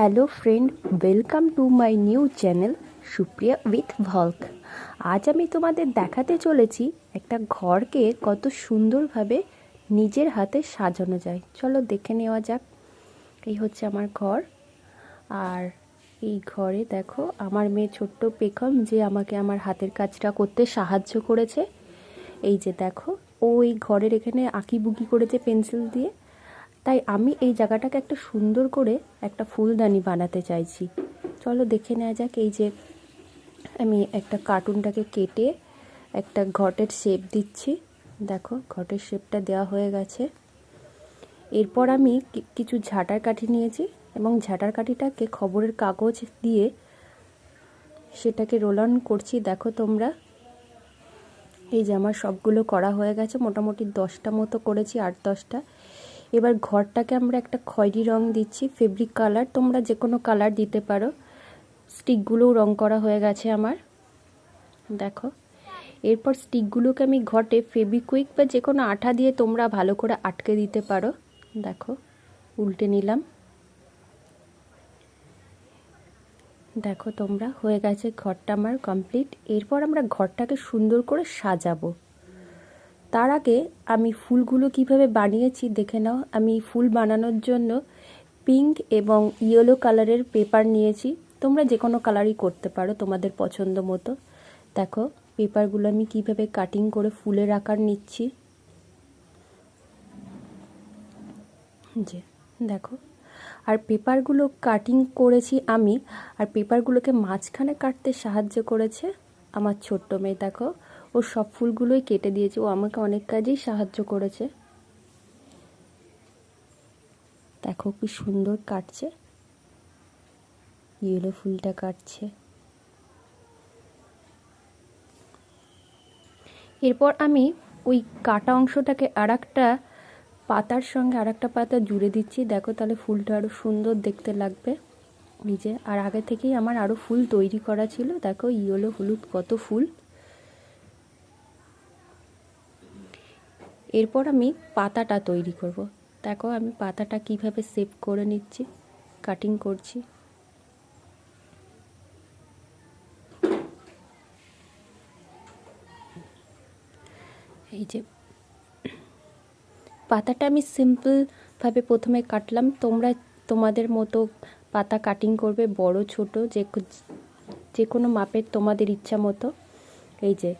Hello friend welcome to my new channel Supriya with ভল্ক আজ আমি তোমাদের দেখাতে চলেছি একটা ঘরকে কত সুন্দরভাবে নিজের হাতে সাজানো যায়। চলো দেখে নেওয়া যাক। এই হচ্ছে আমার ঘর। আর এই ঘরে দেখো, আমার মেয়ে ছোট্ট পেখম যে আমাকে আমার হাতের কাজটা করতে সাহায্য করেছে। এই যে দেখো, ও এই ঘরের এখানে আঁকিবুকি করেছে পেন্সিল দিয়ে। তাই আমি এই জায়গাটাকে একটা সুন্দর করে একটা ফুলদানি বানাতে চাইছি। চলো দেখে নেওয়া যাক এই যে আমি একটা কার্টুনটাকে কেটে একটা ঘটের শেপ দিচ্ছি। দেখো, ঘটের শেপটা দেওয়া হয়ে গেছে। এরপর আমি কিছু ঝাঁটার কাঠি নিয়েছি এবং ঝাঁটার কাঠিটাকে খবরের কাগজ দিয়ে সেটাকে রোল অন করছি। দেখো তোমরা। এই যে আমার সবগুলো করা হয়ে গেছে। মোটামুটি দশটা মতো করেছি, আট দশটা। এবার ঘরটাকে আমরা একটা খয়েরি রং দিচ্ছি ফেব্রিক কালার তোমরা যে কোনো কালার দিতে পারো। স্টিকগুলোও রং করা হয়ে গেছে আমার। দেখো। এরপর স্টিকগুলোকে আমি ঘটে ফেবিকুইক বা যে কোনো আঠা দিয়ে তোমরা ভালো করে আটকে দিতে পারো। দেখো, উল্টে নিলাম। দেখো তোমরা, হয়ে গেছে ঘরটা আমার কমপ্লিট এরপর আমরা ঘরটাকে সুন্দর করে সাজাবো। তার আগে আমি ফুলগুলো কীভাবে বানিয়েছি দেখে নাও। আমি ফুল বানানোর জন্য পিঙ্ক এবং ইয়েলো কালারের পেপার নিয়েছি। তোমরা যে কোনো কালারই করতে পারো তোমাদের পছন্দ মতো। দেখো, পেপারগুলো আমি কীভাবে কাটিং করে ফুলের আকার নিচ্ছি। যে, দেখো। আর পেপারগুলো কাটিং করেছি আমি। আর পেপারগুলোকে মাঝখানে কাটতে সাহায্য করেছে আমার ছোট্ট মেয়ে, দেখো। ও সব ফুলগুলোই কেটে দিয়েছে। ও আমাকে অনেক কাজেই সাহায্য করেছে। দেখো কি সুন্দর কাটছে। ইয়েলো ফুলটা কাটছে। এরপর আমি ওই কাটা অংশটাকে আর একটা পাতার সঙ্গে আর একটা পাতা জুড়ে দিচ্ছি। দেখো তাহলে ফুলটা আরও সুন্দর দেখতে লাগবে। নিজে আর আগে থেকেই আমার আরও ফুল তৈরি করা ছিল। দেখো ইয়েলো হলুদ কত ফুল। এরপর আমি পাতাটা তৈরি করব। দেখো আমি পাতাটা কীভাবে সেভ করে নিচ্ছি কাটিং করছি। এই যে পাতাটা আমি সিম্পলভাবে প্রথমে কাটলাম। তোমরা তোমাদের মতো পাতা কাটিং করবে, বড়, ছোট, যে যে কোনো মাপের তোমাদের ইচ্ছা মতো। এই যে,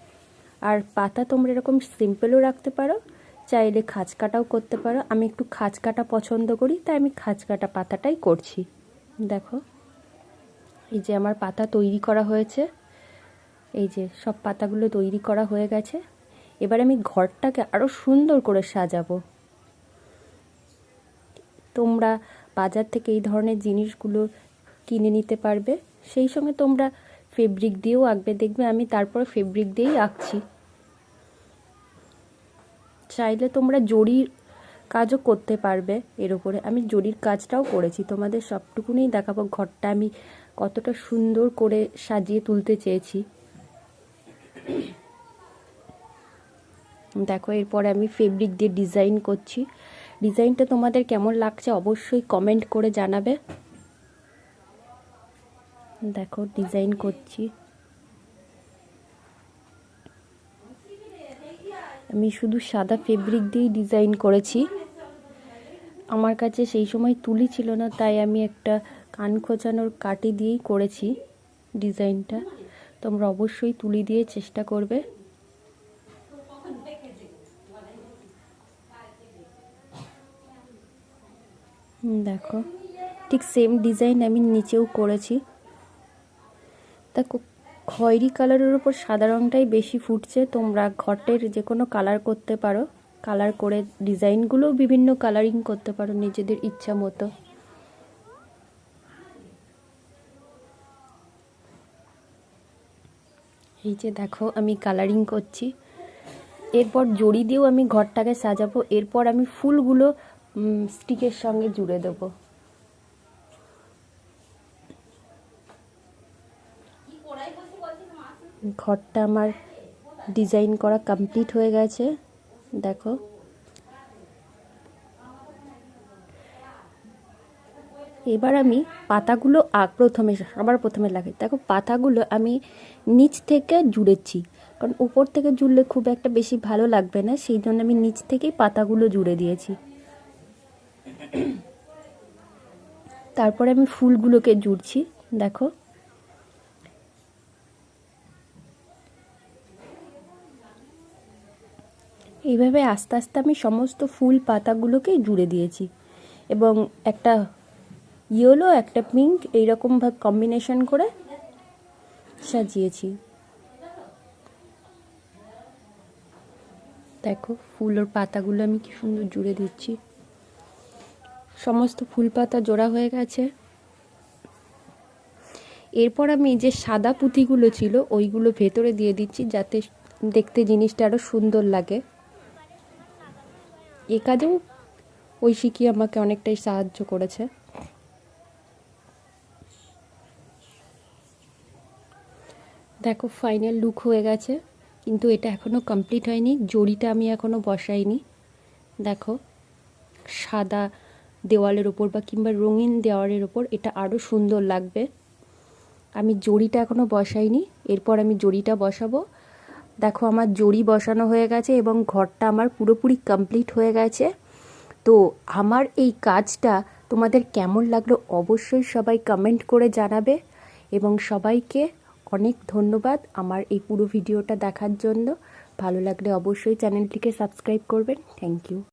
আর পাতা তোমরা এরকম সিম্পলও রাখতে পারো চাইলে খাঁজ কাটাও করতে পারো। আমি একটু খাঁজ কাটা পছন্দ করি, তাই আমি খাঁজ কাটা পাতাটাই করছি। দেখো, এই যে আমার পাতা তৈরি করা হয়েছে। এই যে সব পাতাগুলো তৈরি করা হয়ে গেছে। এবার আমি ঘরটাকে আরও সুন্দর করে সাজাবো। তোমরা বাজার থেকে এই ধরনের জিনিসগুলো কিনে নিতে পারবে। সেই সঙ্গে তোমরা ফেব্রিক দিয়েও আঁকবে। দেখবে আমি তারপর ফেব্রিক দিয়েই আঁকছি। চাইলে তোমরা জরির কাজও করতে পারবে এর উপরে। আমি জরির কাজটাও করেছি, তোমাদের সবটুকুনি দেখাবো। ঘরটা আমি কতটা সুন্দর করে সাজিয়ে তুলতে চেয়েছি। দেখো, এরপরে আমি ফেব্রিক দিয়ে ডিজাইন করছি। ডিজাইনটা তোমাদের কেমন লাগছে অবশ্যই কমেন্ট করে জানাবে। দেখো ডিজাইন করছি। আমি শুধু সাদা ফেব্রিক দিয়েই ডিজাইন করেছি। আমার কাছে সেই সময় তুলি ছিল না, তাই আমি একটা কান খোঁচানোর কাটি দিয়েই করেছি ডিজাইনটা। তোমরা অবশ্যই তুলি দিয়ে চেষ্টা করবে। দেখো। ঠিক সেম ডিজাইন আমি নিচেও করেছি। দেখো খয়েরি কালারের উপর সাদা রঙটাই বেশি ফুটছে। তোমরা ঘটের যে কোনো কালার করতে পারো। কালার করে ডিজাইনগুলোও বিভিন্ন কালারিং করতে পারো নিজেদের ইচ্ছা মতো। এই যে দেখো আমি কালারিং করছি। এরপর জড়ি দিয়েও আমি ঘরটাকে সাজাবো। এরপর আমি ফুলগুলো স্টিকের সঙ্গে জুড়ে দেবো। ঘরটা আমার ডিজাইন করা কমপ্লিট হয়ে গেছে। দেখো। এবার আমি পাতাগুলো প্রথমে সবার প্রথমে লাগাই। দেখো, পাতাগুলো আমি নিচ থেকে জুড়েছি। কারণ উপর থেকে জুড়লে খুব একটা বেশি ভালো লাগবে না, সেই জন্য আমি নিচ থেকেই পাতাগুলো জুড়ে দিয়েছি। তারপরে আমি ফুলগুলোকে জুড়ছি। দেখো। এইভাবে আস্তে আস্তে আমি সমস্ত ফুল পাতাগুলোকেই জুড়ে দিয়েছি। এবং একটা ইয়েলো, একটা পিঙ্ক এইরকমভাবে কম্বিনেশন করে সাজিয়েছি। দেখো, ফুল ওর পাতাগুলো আমি কি সুন্দর জুড়ে দিচ্ছি। সমস্ত ফুল পাতা জোড়া হয়ে গেছে। এরপর আমি যে সাদা পুঁতিগুলো ছিল, ওইগুলো ভেতরে দিয়ে দিচ্ছি যাতে দেখতে জিনিসটা আরও সুন্দর লাগে। এ কাজেও ঐশিকি আমাকে অনেকটাই সাহায্য করেছে। দেখো ফাইনাল লুক হয়ে গেছে, কিন্তু এটা এখনও কমপ্লিট হয়নি, জড়িটা আমি এখনও বসাইনি। দেখো, সাদা দেওয়ালের ওপর বা কিংবা রঙিন দেওয়ালের ওপর এটা আরও সুন্দর লাগবে। আমি জড়িটা এখনও বসাইনি, এরপর আমি জড়িটা বসাবো। দেখো আমার জড়ি বসানো হয়ে গেছে এবং ঘরটা আমার পুরোপুরি কমপ্লিট হয়ে গেছে। তো আমার এই কাজটা তোমাদের কেমন লাগল অবশ্যই সবাই কমেন্ট করে জানাবে এবং সবাইকে অনেক ধন্যবাদ আমার এই পুরো ভিডিওটা দেখার জন্য। ভালো লাগলে অবশ্যই চ্যানেলটিকে সাবস্ক্রাইব করবেন। Thank you